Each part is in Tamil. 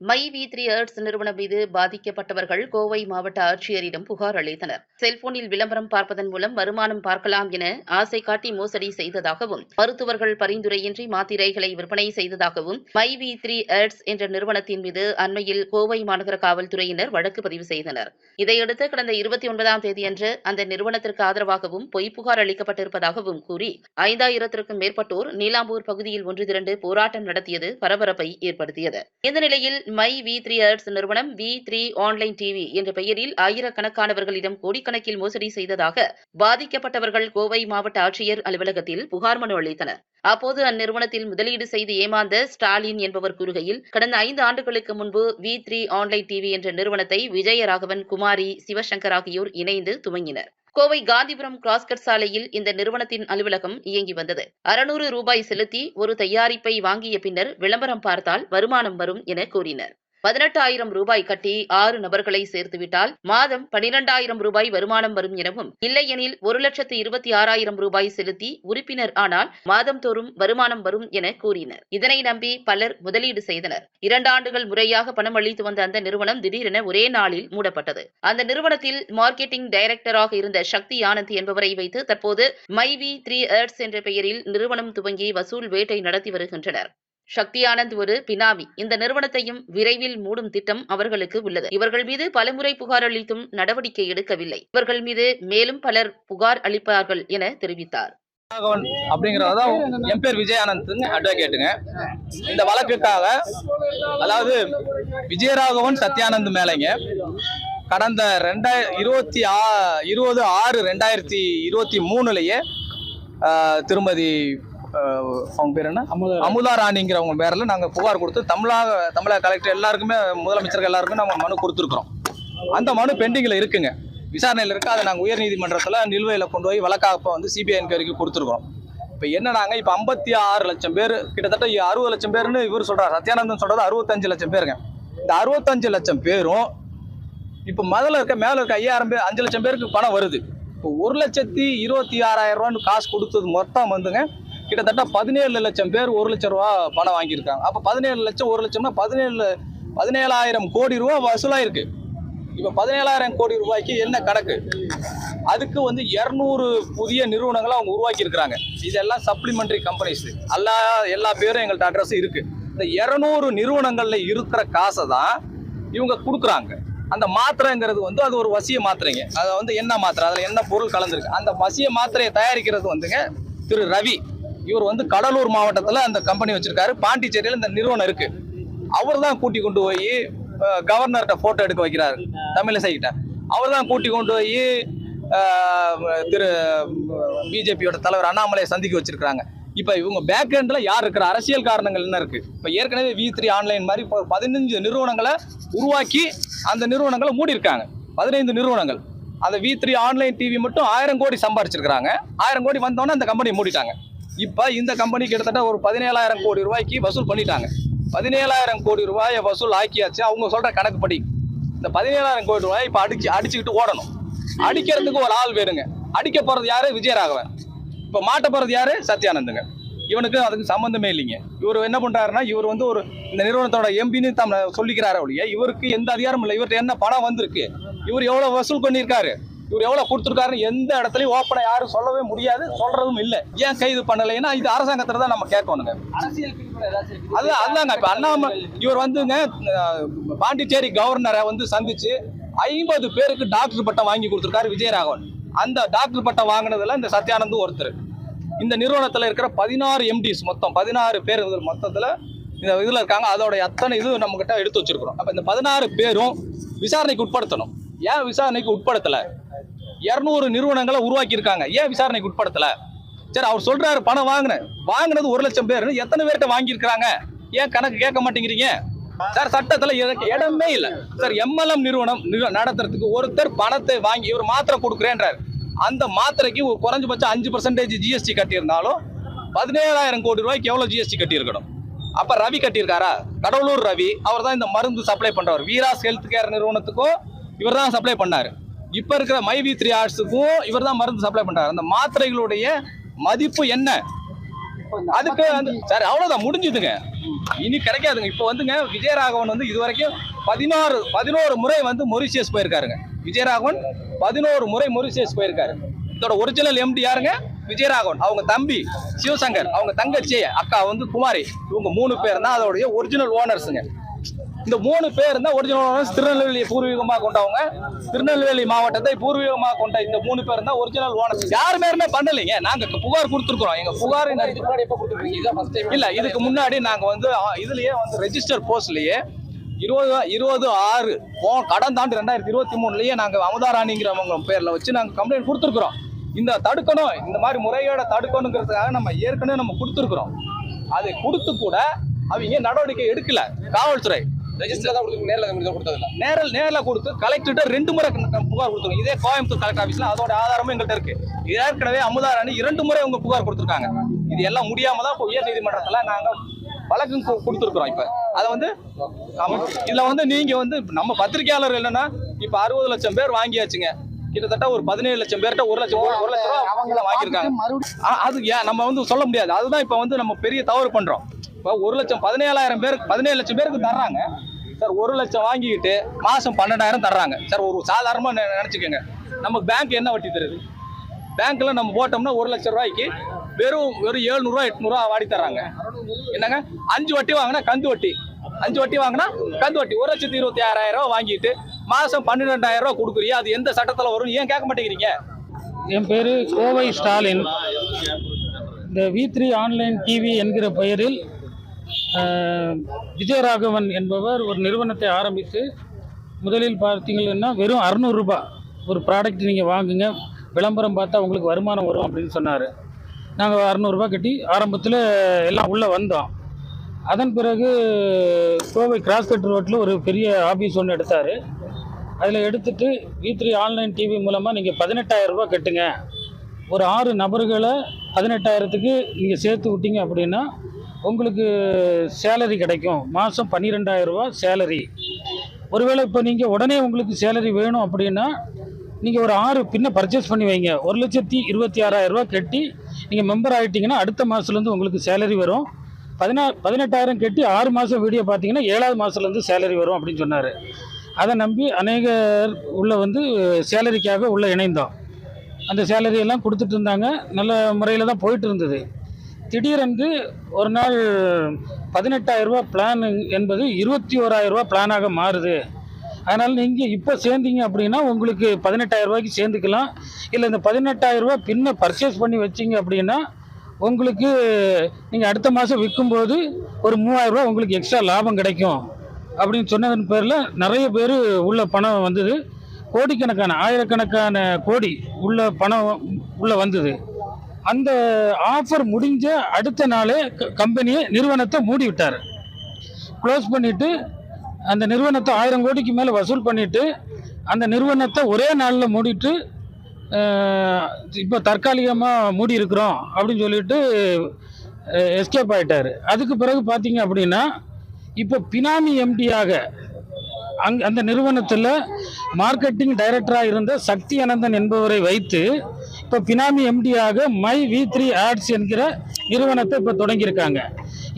மை வி த்ரீ ஏர்ட்ஸ் நிறுவனம் மீது பாதிக்கப்பட்டவர்கள் கோவை மாவட்ட ஆட்சியரிடம் புகார் அளித்தனர். செல்போனில் விளம்பரம் பார்ப்பதன் மூலம் வருமானம் பார்க்கலாம் என ஆசை காட்டி மோசடி செய்ததாகவும் மருத்துவர்கள் பரிந்துரையின்றி மாத்திரைகளை விற்பனை செய்ததாகவும் மை வி த்ரீ ஏர்ட்ஸ் என்ற நிறுவனத்தின் மீது அண்மையில் கோவை மாநகர காவல்துறையினர் வழக்கு பதிவு செய்தனர். இதையடுத்து கடந்த இருபத்தி ஒன்பதாம் தேதியன்று அந்த நிறுவனத்திற்கு ஆதரவாகவும் பொய் புகார் அளிக்கப்பட்டிருப்பதாகவும் கூறி ஐந்தாயிரத்திற்கும் மேற்பட்டோர் நீலாம்பூர் பகுதியில் ஒன்று திரண்டு போராட்டம் நடத்தியது பரபரப்பை ஏற்படுத்தியது. இந்த நிலையில் மை வி த்ரீ ஏர்ட்ஸ் நிறுவனம் வி த்ரீ ஆன்லைன் டிவி என்ற பெயரில் ஆயிரக்கணக்கானவர்களிடம் கோடிக்கணக்கில் மோசடி செய்ததாக பாதிக்கப்பட்டவர்கள் கோவை மாவட்ட ஆட்சியர் அலுவலகத்தில் புகார் மனு அளித்தனர். அப்போது அந்நிறுவனத்தில் முதலீடு செய்து ஏமாந்த ஸ்டாலின் என்பவர் கூறுகையில் கடந்த ஐந்து ஆண்டுகளுக்கு முன்பு வி த்ரீ ஆன்லைன் டிவி என்ற நிறுவனத்தை விஜயராகவன் குமாரி சிவசங்கர் ஆகியோர் இணைந்து துவங்கினர். கோவை காந்திபுரம் கிராஸ்கட் சாலையில் இந்த நிறுவனத்தின் அலுவலகம் இயங்கி வந்தது. அறுநூறு ரூபாய் செலுத்தி ஒரு தயாரிப்பை வாங்கிய பின்னர் விளம்பரம் பார்த்தால் வருமானம் வரும் என கூறினர். பதினெட்டாயிரம் ரூபாய் கட்டி ஆறு நபர்களை சேர்த்துவிட்டால் மாதம் பனிரெண்டாயிரம் ரூபாய் வருமானம் வரும் எனவும் இல்லையெனில் ஒரு லட்சத்து இருபத்தி ஆறாயிரம் ரூபாய் செலுத்தி உறுப்பினர் ஆனால் மாதம்தோறும் வருமானம் வரும் என கூறினர். இதனை நம்பி பலர் முதலீடு செய்தனர். இரண்டு ஆண்டுகள் முறையாக பணம் அளித்து வந்த அந்த நிறுவனம் திடீரென ஒரே நாளில் மூடப்பட்டது. அந்த நிறுவனத்தில் மார்க்கெட்டிங் டைரக்டராக இருந்த சக்தி ஆனந்த் என்பவரை வைத்து தற்போது மைவி த்ரீ ஏர்ட்ஸ் என்ற பெயரில் நிறுவனம் துவங்கி வசூல் வேட்டை நடத்தி வருகின்றனர். சக்தி ஆனந்த் ஒரு பினாமி. இந்த நிறுவனத்தையும் விரைவில் மூடும் திட்டம் அவர்களுக்கு உள்ளது. இவர்கள் மீது பலமுறை புகார் அளித்தும் நடவடிக்கை எடுக்கவில்லை. இவர்கள் மீது மேலும் பலர் புகார் அளிப்பார்கள் என தெரிவித்தார். அப்படிங்கிறதான் என் பேர் அட்வொகேட்டுங்க இந்த வழக்குக்காக அதாவது விஜயராகவன் சத்யானந்த் மேலைங்க கடந்த ரெண்டாய இருபத்தி ஆ இருபது ஆறு ரெண்டாயிரத்தி இருபத்தி மூணுலேயே திருமதி அவங்க பேர் என்ன? அமுதா ராணிங்கிறவங்க பேரில் நாங்கள் புகார் கொடுத்து தமிழக தமிழக கலெக்டர் எல்லாருக்குமே முதலமைச்சர்கள் எல்லாருக்குமே நம்ம மனு கொடுத்துருக்குறோம். அந்த மனு பெண்டிங்கில் இருக்குங்க. விசாரணையில் இருக்கு. அதை நாங்கள் உயர்நீதிமன்றத்தில் நிலுவையில் கொண்டு போய் வழக்காக இப்போ வந்து சிபிஐ என்கொயரிக்கு கொடுத்துருக்கோம் இப்போ என்னடாங்க இப்போ ஐம்பத்தி ஆறு லட்சம் பேர் கிட்டத்தட்ட அறுபது லட்சம் பேர்னு இவர் சொல்கிறார் சத்யானந்தன் சொல்கிறது அறுபத்தஞ்சு லட்சம் பேருங்க. இந்த அறுபத்தஞ்சு லட்சம் பேரும் இப்போ முதல்ல இருக்க மேலே இருக்க ஐயாயிரம் பேர் அஞ்சு லட்சம் பேருக்கு பணம் வருது. இப்போ ஒரு லட்சத்தி இருபத்தி ஆறாயிரம் ரூபான்னு காசு கொடுத்தது மொத்தம் வந்துங்க. கிட்டத்தட்ட பதினேழு லட்சம் பேர் ஒரு லட்சம் ரூபா பணம் வாங்கியிருக்காங்க. அப்போ பதினேழு லட்சம் ஒரு லட்சம்னா பதினேழு பதினேழாயிரம் கோடி ரூபா வசூலாயிருக்கு. இப்போ பதினேழாயிரம் கோடி ரூபாய்க்கு என்ன கணக்கு? அதுக்கு வந்து இரநூறு புதிய நிறுவனங்களை அவங்க உருவாக்கி இருக்கிறாங்க இதெல்லாம் சப்ளிமெண்ட்ரி கம்பெனிஸ் எல்லா எல்லா பேரும் எங்கள்கிட்ட அட்ரஸ் இருக்கு. இந்த இரநூறு நிறுவனங்களில் இருக்கிற காசை தான் இவங்க கொடுக்குறாங்க. அந்த மாத்திரைங்கிறது வந்து அது ஒரு வசிய மாத்திரைங்க. அது வந்து என்ன மாத்திரை? அதில் என்ன பொருள் கலந்துருக்கு? அந்த வசிய மாத்திரையை தயாரிக்கிறது வந்துங்க திரு ரவி. இவர் வந்து கடலூர் மாவட்டத்தில் அந்த கம்பெனி வச்சிருக்காரு. பாண்டிச்சேரியில் இந்த நிறுவனம் இருக்கு. அவர் தான் கூட்டி கொண்டு போய் கவர்னர்கிட்ட போட்டோ எடுக்க வைக்கிறாரு. தமிழிசைக்கிட்ட அவர் தான் கூட்டி கொண்டு போய் திரு பிஜேபியோட தலைவர் அண்ணாமலையை சந்திக்க வச்சிருக்கிறாங்க. இப்போ இவங்க பேக் எண்டில் யார் இருக்கிற அரசியல் காரணங்கள் என்ன இருக்கு? இப்போ ஏற்கனவே வி த்ரீ ஆன்லைன் மாதிரி இப்போ பதினஞ்சு நிறுவனங்களை உருவாக்கி அந்த நிறுவனங்களை மூடி இருக்காங்க பதினைந்து நிறுவனங்கள். அந்த வி த்ரீ ஆன்லைன் டிவி மட்டும் ஆயிரம் கோடி சம்பாரிச்சிருக்கிறாங்க. ஆயிரம் கோடி வந்தோன்னே அந்த கம்பெனி மூடிட்டாங்க. இப்போ இந்த கம்பெனி கிட்டத்தட்ட ஒரு பதினேழாயிரம் கோடி ரூபாய்க்கு வசூல் பண்ணிட்டாங்க. பதினேழாயிரம் கோடி ரூபாயை வசூல் ஆக்கியாச்சு. அவங்க சொல்கிற கணக்குப்படி. இந்த பதினேழாயிரம் கோடி ரூபாய் இப்போ அடிச்சு அடிச்சுக்கிட்டு ஓடணும். அடிக்கிறதுக்கு ஒரு ஆள் வேணுங்க. அடிக்க போகிறது யாரு? விஜயராகவன். இப்போ மாட்ட போகிறது யாரு? சத்யானந்துங்க. இவனுக்கு அதுக்கு சம்மந்தமே இல்லைங்க. இவர் என்ன பண்ணுறாருன்னா இவர் வந்து ஒரு இந்த நிறுவனத்தோட எம்பின்னு தம் சொல்லிக்கிறாரு ஒழிய இவருக்கு எந்த அதிகாரமும் இல்லை. இவர்கிட்ட என்ன பணம் வந்திருக்கு? இவர் எவ்வளோ வசூல் பண்ணியிருக்காரு? இவர் எவ்வளவு கொடுத்துருக்காருன்னு எந்த இடத்துலயும் ஓப்பனை யாரும் சொல்லவே முடியாது சொல்றதும் இல்லை. ஏன் கைது பண்ணலைன்னா இது அரசாங்கத்துல தான் நம்ம கேட்கணுங்க. அது அதுதாங்க இப்ப அண்ணாமலை இவர் வந்துங்க பாண்டிச்சேரி கவர்னரை வந்து சந்திச்சு ஐம்பது பேருக்கு டாக்டர் பட்டம் வாங்கி கொடுத்துருக்காரு விஜயராகவன். அந்த டாக்டர் பட்டம் வாங்கினதுல இந்த சத்யானந்தும் ஒருத்தர். இந்த நிறுவனத்துல இருக்கிற பதினாறு எம்டிஸ் மொத்தம் பதினாறு பேர் மொத்தத்துல இந்த இதுல இருக்காங்க. அதோட அத்தனை இது நம்ம கிட்ட எடுத்து வச்சிருக்கிறோம். அப்ப இந்த பதினாறு பேரும் விசாரணைக்கு உட்படுத்தணும். ஏன் விசாரணைக்கு உட்படுத்தலை? இரநூறு நிறுவனங்களை உருவாக்கியிருக்காங்க. ஏன் விசாரணைக்கு உட்படுத்தலை? சரி அவர் சொல்கிறாரு பணம் வாங்கினேன். வாங்கினது ஒரு லட்சம் பேர் எத்தனை பேர்கிட்ட வாங்கியிருக்கிறாங்க? ஏன் கணக்கு கேட்க மாட்டேங்கிறீங்க? சார் சட்டத்தில் இடமே இல்லை. சார் எம்எல்எம் நிறுவனம் நடத்துறதுக்கு ஒருத்தர் பணத்தை வாங்கி ஒரு மாத்திரை கொடுக்குறேன்றார். அந்த மாத்திரைக்கு ஒரு குறைஞ்சபட்சம் அஞ்சு பர்சன்டேஜ் ஜிஎஸ்டி கட்டியிருந்தாலும் பதினேழாயிரம் கோடி ரூபாய்க்கு எவ்வளோ ஜிஎஸ்டி கட்டியிருக்கணும்? அப்போ ரவி கட்டியிருக்காரா? கடவுளூர் ரவி அவர் தான் இந்த மருந்து சப்ளை பண்ணுறவர் வீராஸ் ஹெல்த் கேர் நிறுவனத்துக்கும் இவர் தான் சப்ளை பண்ணார். இப்போ இருக்கிற மைவி த்ரீ ஆர்ட்ஸுக்கும் இவர் தான் மருந்து சப்ளை பண்ணார் அந்த மாத்திரைகளுடைய மதிப்பு என்ன? அதுக்கு வந்து சார் அவ்வளோதான் முடிஞ்சுதுங்க. இனி கிடைக்காதுங்க. இப்போ வந்துங்க விஜயராகவன் வந்து இது வரைக்கும் பதினோரு பதினோரு முறை வந்து மொரிஷியஸ் போயிருக்காருங்க. விஜயராகவன் பதினோரு முறை மொரிஷியஸ் போயிருக்காரு. இதோட ஒரிஜினல் எம்டி யாருங்க? விஜயராகவன். அவங்க தம்பி சிவசங்கர். அவங்க தங்கச்சி அக்கா வந்து குமாரி. இவங்க மூணு பேர் தான் அதோடைய ஒரிஜினல் ஓனர்ஸுங்க இந்த மூணு பேர் தான் ஒரிஜினல் ஓனர்ஸ் திருநெல்வேலியை பூர்வீகமாக கொண்டவங்க. திருநெல்வேலி மாவட்டத்தை பூர்வீகமாக கொண்ட இந்த மூணு பேர் தான் ஒரிஜினல் ஓனர்ஸ் யாருமே பண்ணலைங்க. நாங்க புகார் கொடுத்துருக்கோம் எங்க புகார் இல்ல இதுக்கு முன்னாடி நாங்க வந்து இதுலயே வந்து ரெஜிஸ்டர் போஸ்ட்லயே இருபது இருபது ஆறு போ கடந்த ஆண்டு ரெண்டாயிரத்தி இருபத்தி மூணுலயே நாங்க அமுதாராணிங்கிறவங்க பேர்ல வச்சு நாங்க கம்ப்ளைண்ட் கொடுத்துருக்குறோம். இந்த தடுக்கணும் இந்த மாதிரி முறையோட தடுக்கணுங்கிறதுக்காக நம்ம ஏற்கனவே நம்ம கொடுத்துருக்குறோம். அதை கொடுத்து கூட அவங்க நடவடிக்கை எடுக்கல. காவல்துறை. ரெஜிஸ்டர் தான் கொடுத்து நேரில் கம்பெனி கொடுத்ததில்ல நேரில் நேரில் கொடுத்து கலெக்டர்கிட்ட ரெண்டு முறை புகார் கொடுத்துருக்கோம். இதே கோயம்புத்தூர் கலெக்டர் ஆஃபீஸில் அதோட ஆதாரமும் எங்கள்கிட்ட இருக்கு. ஏற்கனவே அமுதாராணி இரண்டு முறை உங்க புகார் கொடுத்துருக்காங்க. இது எல்லாம் முடியாம தான் இப்போ உயர் நீதிமன்றத்தில் நாங்கள் வழக்கு கொடுத்துருக்குறோம் இப்போ. அதை வந்து இதுல வந்து நீங்க வந்து நம்ம பத்திரிகையாளர் என்னன்னா இப்ப அறுபது லட்சம் பேர் வாங்கியாச்சுங்க. கிட்டத்தட்ட ஒரு பதினேழு லட்சம் பேர்கிட்ட ஒரு லட்சம் ஒரு லட்சம் ரூபா அவங்க வாங்கியிருக்காங்க. அது ஏன் நம்ம வந்து சொல்ல முடியாது. அதுதான் இப்ப வந்து நம்ம பெரிய தவறு பண்றோம். இப்போ ஒரு லட்சம் பதினேழாயிரம் பேருக்கு பதினேழு லட்சம் பேருக்கு தர்றாங்க. சார் ஒரு லட்சம் வாங்கிக்கிட்டு மாதம் பன்னெண்டாயிரம் தர்றாங்க. சார் ஒரு சாதாரணமாக நினச்சிக்கோங்க. நமக்கு பேங்க் என்ன வட்டி தருது? பேங்க்கில் நம்ம போட்டோம்னா ஒரு லட்சம் ரூபாய்க்கு வெறும் வெறும் எழுநூறுவா எட்நூறுவா வாடி தர்றாங்க. என்னங்க? அஞ்சு வட்டி வாங்கினா கந்து வட்டி. அஞ்சு வட்டி வாங்கினா கந்து வட்டி. ஒரு லட்சத்தி இருபத்தி ஆறாயிரம் ரூபா வாங்கிட்டு மாதம் பன்னிரெண்டாயிரம் ரூபா கொடுக்குறீங்க அது எந்த சட்டத்தில் வரும் ஏன் கேட்க மாட்டேங்கிறீங்க? என் பேர் கோவை ஸ்டாலின். இந்த வி த்ரீ ஆன்லைன் டிவி என்கிற பெயரில் விஜயராகவன் என்பவர் ஒரு நிறுவனத்தை ஆரம்பித்து முதலில் பார்த்தீங்கன்னா வெறும் அறநூறுரூபா ஒரு ப்ராடக்ட் நீங்கள் வாங்குங்க விளம்பரம் பார்த்தா உங்களுக்கு வருமானம் வரும் அப்படின்னு சொன்னார். நாங்கள் அறநூறுரூபா கட்டி ஆரம்பத்தில் எல்லாம் உள்ளே வந்தோம். அதன் பிறகு கோவை கிராஸ்கட் ரோட்டில் ஒரு பெரிய ஆஃபீஸ் ஒன்று எடுத்தார். அதில் எடுத்துட்டு வி த்ரீ ஆன்லைன் டிவி மூலமாக நீங்கள் பதினெட்டாயிரரூபா கட்டுங்க. ஒரு ஆறு நபர்களை பதினெட்டாயிரத்துக்கு நீங்கள் சேர்த்து விட்டீங்க அப்படின்னா உங்களுக்கு சேலரி கிடைக்கும். மாதம் பன்னிரெண்டாயிரரூபா சேலரி ஒருவேளை இப்போ நீங்கள் உடனே உங்களுக்கு சேலரி வேணும் அப்படின்னா நீங்கள் ஒரு ஆறு பின்ன பர்ச்சேஸ் பண்ணி வைங்க. ஒரு லட்சத்தி இருபத்தி ஆறாயிரம் கட்டி நீங்கள் மெம்பர் ஆகிட்டிங்கன்னா அடுத்த மாதத்துலேருந்து உங்களுக்கு சேலரி வரும். பதினா பதினெட்டாயிரம் கட்டி ஆறு மாதம் வீடியோ பார்த்தீங்கன்னா ஏழாவது மாதத்துலேருந்து சேலரி வரும் அப்படின்னு சொன்னார். அதை நம்பி அநேகர் உள்ள வந்து சேலரிக்காக உள்ள இணைந்தோம். அந்த சேலரி எல்லாம் கொடுத்துட்டு இருந்தாங்க. நல்ல முறையில் தான் போயிட்டு இருந்தது. திடீரென்று ஒரு நாள் பதினெட்டாயிரரூபா பிளான் என்பது இருபத்தி ஓராயிரம் பிளானாக மாறுது. அதனால் நீங்கள் இப்போ சேர்ந்தீங்க அப்படின்னா உங்களுக்கு பதினெட்டாயிரரூபாய்க்கு சேர்ந்துக்கலாம். இல்லை இந்த பதினெட்டாயிரரூபா பின்ன பர்ச்சேஸ் பண்ணி வச்சீங்க அப்படின்னா உங்களுக்கு நீங்கள் அடுத்த மாதம் விற்கும்போது ஒரு மூவாயிரரூபா உங்களுக்கு எக்ஸ்ட்ரா லாபம் கிடைக்கும். அப்படின்னு சொன்னதன் பேரில் நிறைய பேர் உள்ள பணம் வந்தது. கோடிக்கணக்கான ஆயிரக்கணக்கான கோடி உள்ள பணம் உள்ளே வந்தது. அந்த ஆஃபர் முடிஞ்ச அடுத்த நாளே க- கம்பெனியை நிறுவனத்தை மூடி விட்டார் க்ளோஸ் பண்ணிவிட்டு அந்த நிறுவனத்தை ஆயிரம் கோடிக்கு மேலே வசூல் பண்ணிவிட்டு அந்த நிறுவனத்தை ஒரே நாளில் மூடிட்டு இப்போ தற்காலிகமாக மூடி இருக்கிறோம் அப்படின்னு சொல்லிட்டு எஸ்கேப் ஆகிட்டார் அதுக்கு பிறகு பார்த்தீங்க அப்படின்னா இப்போ பினாமி எம்டியாக அங் அந்த நிறுவனத்தில் மார்க்கெட்டிங் டைரக்டராக இருந்த சக்தி அனந்தன் என்பவரை வைத்து இப்போ பினாமி எம்டியாக மை வி த்ரீ ஆட்ஸ் என்கிற நிறுவனத்தை இப்போ தொடங்கியிருக்காங்க.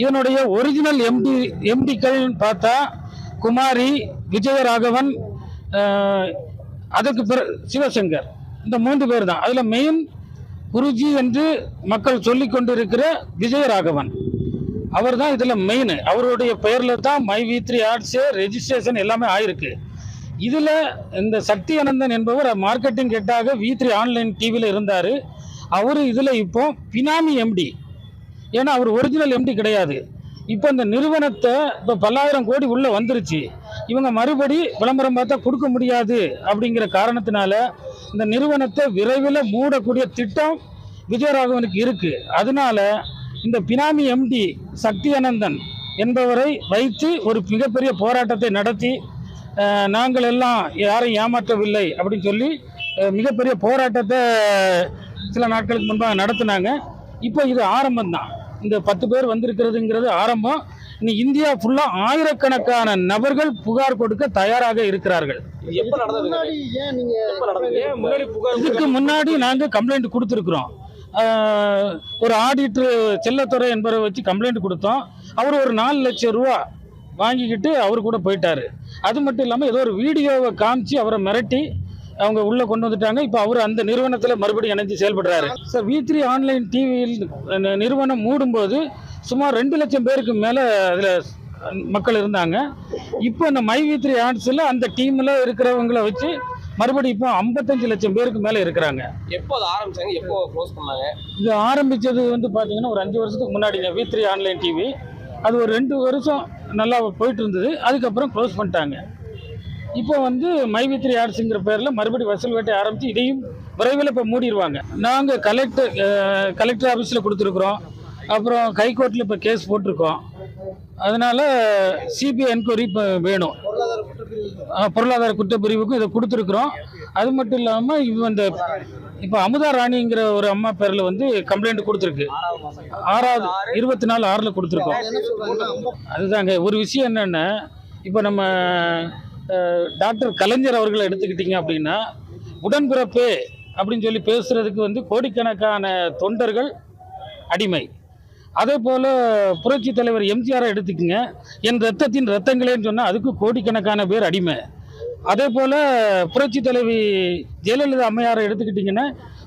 இதனுடைய ஒரிஜினல் எம்டி எம்டிக்கள் பார்த்தா குமாரி விஜயராகவன் அதற்கு பிற சிவசங்கர். இந்த மூன்று பேர் தான் அதில் மெயின் குருஜி என்று மக்கள் சொல்லி கொண்டிருக்கிற விஜயராகவன். அவர் தான் இதில் மெயின் அவருடைய பெயரில் தான் my V three arts registration எல்லாமே ஆயிருக்கு. இதில் இந்த சக்தி அனந்தன் என்பவர் மார்க்கெட்டிங் ஹெட்டாக வி த்ரீ ஆன்லைன் டிவியில் இருந்தார். அவர் இதில் இப்போ பினாமி எம்டி ஏன்னா அவர் ஒரிஜினல் எம்டி கிடையாது. இப்போ இந்த நிறுவனத்தை இப்போ பல்லாயிரம் கோடி உள்ளே வந்துருச்சு. இவங்க மறுபடி விளம்பரம் பார்த்தா கொடுக்க முடியாது அப்படிங்கிற காரணத்தினால இந்த நிறுவனத்தை விரைவில் மூடக்கூடிய திட்டம் விஜயராகவனுக்கு இருக்குது அதனால இந்த பினாமி எம்டி சக்தி அனந்தன் என்பவரை வைத்து ஒரு மிகப்பெரிய போராட்டத்தை நடத்தி நாங்கள் எல்லாம் யாரையும் ஏமாற்றவில்லை அப்படின்னு சொல்லி மிகப்பெரிய போராட்டத்தை சில நாட்களுக்கு முன்பாக நடத்தினாங்க. இப்போ இது ஆரம்பம் தான் இந்த பத்து பேர் வந்திருக்கிறதுங்கிறது ஆரம்பம். இனி இந்தியா ஃபுல்லாக ஆயிரக்கணக்கான நபர்கள் புகார் கொடுக்க தயாராக இருக்கிறார்கள். இதுக்கு முன்னாடி நாங்கள் கம்ப்ளைண்ட் கொடுத்துருக்குறோம். ஒரு ஆடிட்டர் செல்லத்துறை என்பவரை வச்சு கம்ப்ளைண்ட் கொடுத்தோம். அவர் ஒரு நாலு லட்சம் ரூபா வாங்கிக்கிட்டு அவர் கூட போயிட்டாரு. அது மட்டும் இல்லாமல் ஏதோ ஒரு வீடியோவை காமிச்சு அவரை மிரட்டி அவங்க உள்ள கொண்டு வந்துட்டாங்க. இப்போ அவர் அந்த நிறுவனத்தில் மறுபடியும் இணைஞ்சு செயல்படுறாரு. சார் வி த்ரீ ஆன்லைன் டிவியில் நிறுவனம் மூடும்போது சுமார் ரெண்டு லட்சம் பேருக்கு மேலே அதில் மக்கள் இருந்தாங்க. இப்போ இந்த மை வி த்ரீ ஆர்ட்ஸில் அந்த டீமில் இருக்கிறவங்கள வச்சு மறுபடியும் இப்போ ஐம்பத்தஞ்சு லட்சம் பேருக்கு மேலே இருக்கிறாங்க. எப்போ அதை ஆரம்பிச்சாங்க? எப்போ க்ளோஸ் பண்ணாங்க? இது ஆரம்பிச்சது வந்து பார்த்தீங்கன்னா ஒரு அஞ்சு வருஷத்துக்கு முன்னாடிங்க வி த்ரீ ஆன்லைன் டிவி அது ஒரு ரெண்டு வருஷம் நல்லா போயிட்டு இருந்தது. அதுக்கப்புறம் க்ளோஸ் பண்ணிட்டாங்க. இப்போ வந்து மை ஆர்ட்ஸுங்கிற பேரில் மறுபடியும் வசூல் வேட்டை ஆரம்பித்து இதையும் விரைவில் இப்போ மூடிடுவாங்க நாங்கள் கலெக்டர் கலெக்டர் ஆஃபீஸில் கொடுத்துருக்குறோம். அப்புறம் ஹைகோர்ட்டில் இப்போ கேஸ் போட்டிருக்கோம். அதனால் சிபிஐ என்கொயரி இப்போ வேணும். பொருளாதார குற்றப்பிரிவுக்கும் இதை கொடுத்துருக்குறோம். அது மட்டும் இல்லாமல் இவ இந்த இப்போ அமுதா ராணிங்கிற ஒரு அம்மா பேரில் வந்து கம்ப்ளைண்ட் கொடுத்துருக்கு. ஆறாவது இருபத்தி நாலு ஆறில் கொடுத்துருக்கோம். அதுதாங்க ஒரு விஷயம் என்னென்னா இப்போ நம்ம டாக்டர் கலைஞர் அவர்களை எடுத்துக்கிட்டிங்க அப்படின்னா உடன்பிறப்பு அப்படின்னு சொல்லி பேசுகிறதுக்கு வந்து கோடிக்கணக்கான தொண்டர்கள் அடிமை. அதே போல் புரட்சி தலைவர் எம்ஜிஆரை எடுத்துக்கங்க. என் ரத்தத்தின் ரத்தங்களேன்னு சொன்னால் அதுக்கு கோடிக்கணக்கான பேர் அடிமை. அதே போல் புரட்சி தலைவி ஜெயலலிதா அம்மையாரை எடுத்துக்கிட்டிங்கன்னா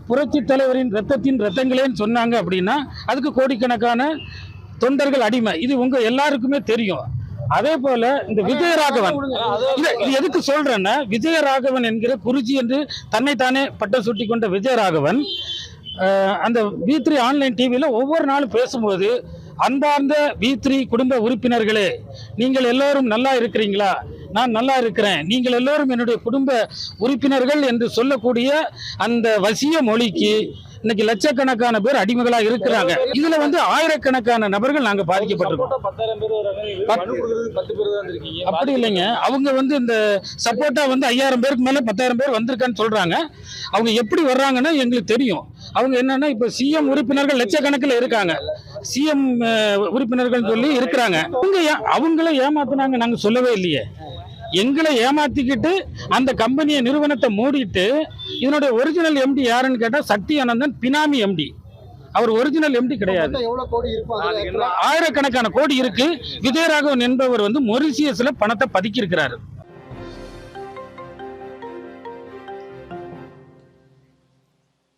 புரட்சி தலைவரின் ரத்தத்தின் ரத்தங்களேன்னு சொன்னாங்க அப்படின்னா அதுக்கு கோடிக்கணக்கான தொண்டர்கள் அடிமை. இது உங்கள் எல்லாருக்குமே தெரியும். அதே போல இந்த விஜயராகவன். இது எதுக்கு சொல்றேன்னா விஜயராகவன் என்கிற குருஜி என்று தன்னைத்தானே பட்டம் சுட்டி கொண்ட விஜயராகவன் அந்த வி த்ரீ ஆன்லைன் டிவியில் ஒவ்வொரு நாளும் பேசும்போது அன்பார்ந்த வி த்ரீ குடும்ப உறுப்பினர்களே நீங்கள் எல்லோரும் நல்லா இருக்கிறீங்களா? நான் நல்லா இருக்கிறேன். நீங்கள் எல்லோரும் என்னுடைய குடும்ப உறுப்பினர்கள் என்று சொல்லக்கூடிய அந்த வசிய மொழிக்கு இன்னைக்கு லட்சக்கணக்கான பேர் அடிமைகளா இருக்கிறாங்க. இதுல வந்து ஆயிரக்கணக்கான நபர்கள் நாங்க பாதிக்கப்பட்டிருக்கோம். பத்து அப்படி இல்லைங்க. அவங்க வந்து இந்த சப்போர்ட்டா வந்து ஐயாயிரம் பேருக்கு மேல பத்தாயிரம் பேர் வந்திருக்கான்னு சொல்றாங்க. அவங்க எப்படி வர்றாங்கன்னா எங்களுக்கு தெரியும். அவங்க என்னன்னா இப்ப சிஎம் உறுப்பினர்கள் லட்சக்கணக்கில் இருக்காங்க. சிஎம் உறுப்பினர்கள் சொல்லி இருக்கிறாங்க. அவங்க அவங்கள ஏமாத்தினாங்க நாங்க சொல்லவே இல்லையே. எங்களை ஏமாத்திக்கிட்டு அந்த கம்பெனியை நிறுவனத்தை மூடிட்டு இதனுடைய ஒரிஜினல் எம்டி யாருன்னு கேட்டா சக்தி ஆனந்தன் பினாமி எம்டி அவர் ஒரிஜினல் எம்டி கிடையாது. ஆயிரக்கணக்கான கோடி இருக்கு. விஜயராகவன் என்பவர் வந்து மொரிசியஸ்ல பணத்தை பதுக்கி இருக்கிறாரு